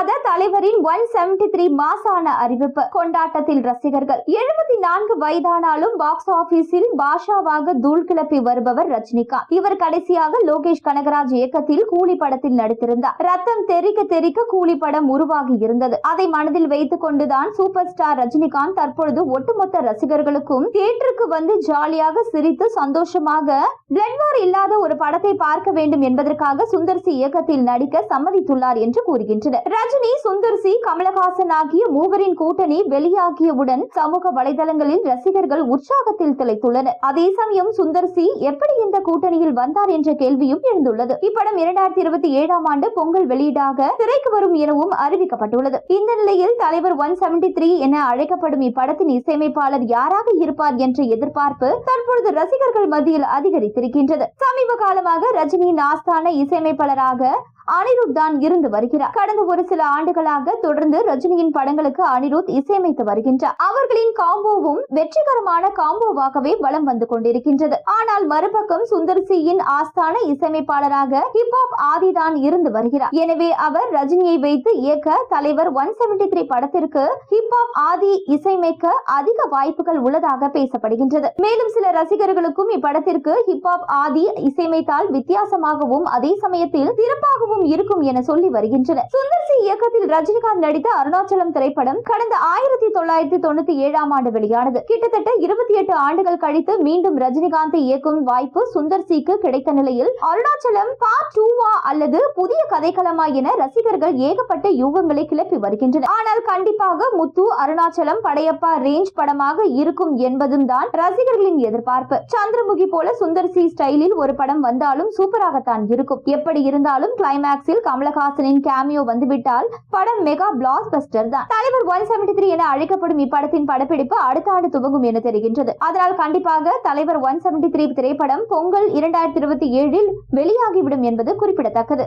எதிர்பாராத தலைவரின் one seventy three மாசான அறிவிப்பு. கொண்டாட்டத்தில் ரசிகர்கள் எழுபத்தி நான்கு வயதானாலும் பாக்ஸ் ஆபீஸில் பாஷாவாக தூள் கிளப்பி வருபவர் ரஜினிகாந்த். இவர் கடைசியாக லோகேஷ் கனகராஜ் இயக்கத்தில் கூலி படத்தில் நடித்திருந்தார். ரத்தம் தெரிக்க தெரிக்க கூலி படம் உருவாகி இருந்தது. அதை மனதில் வைத்துக் கொண்டுதான் சூப்பர் ஸ்டார் ரஜினிகாந்த் தற்பொழுது ஒட்டுமொத்த ரசிகர்களுக்கும் தியேட்டருக்கு வந்து ஜாலியாக சிரித்து சந்தோஷமாக பிளட்வார் இல்லாத ஒரு படத்தை பார்க்க வேண்டும் என்பதற்காக சுந்தர் சி இயக்கத்தில் நடிக்க சம்மதித்துள்ளார் என்று கூறுகின்றனர். ரஜினி சுந்தர் சி கமலஹாசன் ஆகிய மூவரின் கூட்டணி வெளியாகியவுடன் சமூக வலைதளங்களில் ரசிகர்கள் உற்சாகத்தில் திளைத்துள்ளனர். அதே சமயம் சுந்தர் சி எப்படி இந்த கூட்டணியில் வந்தார் என்ற கேள்வியும் எழுந்துள்ளது. இப்படம் இரண்டாயிரத்தி இருபத்தி ஏழாம் ஆண்டு பொங்கல் வெளியீடாக திரைக்கு வரும் எனவும் அறிவிக்கப்பட்டுள்ளது. இந்த நிலையில் தலைவர் ஒன் செவன்டி த்ரீ என அழைக்கப்படும் இப்படத்தின் இசையமைப்பாளர் யாராக இருப்பார் என்ற எதிர்பார்ப்பு தற்பொழுது ரசிகர்கள் மத்தியில் அதிகரித்திருக்கின்றது. சமீப காலமாக ரஜினியின் ஆஸ்தான இசையமைப்பாளராக அனிருத் தான் இருந்து வருகிறார். கடந்த ஒரு சில ஆண்டுகளாக தொடர்ந்து ரஜினியின் படங்களுக்கு அனிருத் இசையமைத்து வருகின்றார். அவர்களின் காம்போவும் வெற்றிகரமான காம்போவாகவே வலம் வந்து கொண்டிருக்கின்றது. ஆனால் மறுபக்கம் சுந்தர் சியின் ஆஸ்தான இசையமைப்பாளராக ஹிப்ஹாப் ஆதி தான் இருந்து வருகிறார். எனவே அவர் ரஜினியை வைத்து இயக்க தலைவர் ஒன் செவன்டி த்ரீ படத்திற்கு ஹிப்ஹாப் ஆதி இசையமைக்க அதிக வாய்ப்புகள் உள்ளதாக பேசப்படுகின்றது. மேலும் சில ரசிகர்களுக்கும் இப்படத்திற்கு ஹிப்ஹாப் ஆதி இசையமைத்தால் வித்தியாசமாகவும் அதே சமயத்தில் சிறப்பாகவும் இருக்கும் என சொல்லி வருகின்றனர். சுந்தர இயக்கத்தில் ரஜினிகாந்த் நடித்த அருணாச்சலம் திரைப்படம் கடந்த ஆயிரத்தி தொள்ளாயிரத்தி தொண்ணூத்தி ஏழாம் ஆண்டு வெளியானது. கிட்டத்தட்ட இருபத்தி எட்டு ஆண்டுகள் கழித்து மீண்டும் ரஜினிகாந்தை இயக்கும் வாய்ப்பு சுந்தர் சிக்கு கிடைத்த நிலையில் அருணாச்சலம் பார்ட் டூவா அல்லது புதிய கதைக்களமா என ரசிகர்கள் ஏகப்பட்ட யூகங்களை கிளப்பி வருகின்றனர். ஆனால் கண்டிப்பாக முத்து அருணாச்சலம் படையப்பா ரேஞ்ச் படமாக இருக்கும் என்பதும் தான் ரசிகர்களின் எதிர்பார்ப்பு. சந்திரமுகி போல சுந்தர் சி ஸ்டைலில் ஒரு படம் வந்தாலும் சூப்பராகத்தான் இருக்கும். எப்படி இருந்தாலும் கிளைமேக்ஸில் கமலஹாசனின் கேமியோ வந்துவிட்டால் படம் மெகா பிளாக் பஸ்டர் தான். தலைவர் ஒன் செவன்டி த்ரீ என அழைக்கப்படும் இப்படத்தின் படப்பிடிப்பு அடுத்த ஆண்டு துவங்கும் என தெரிகின்றது. அதனால் கண்டிப்பாக தலைவர் ஒன் செவன்டி த்ரீ திரைப்படம் பொங்கல் இரண்டாயிரத்தி இருபத்தி ஏழில் வெளியாகிவிடும் என்பது குறிப்பிடத்தக்கது.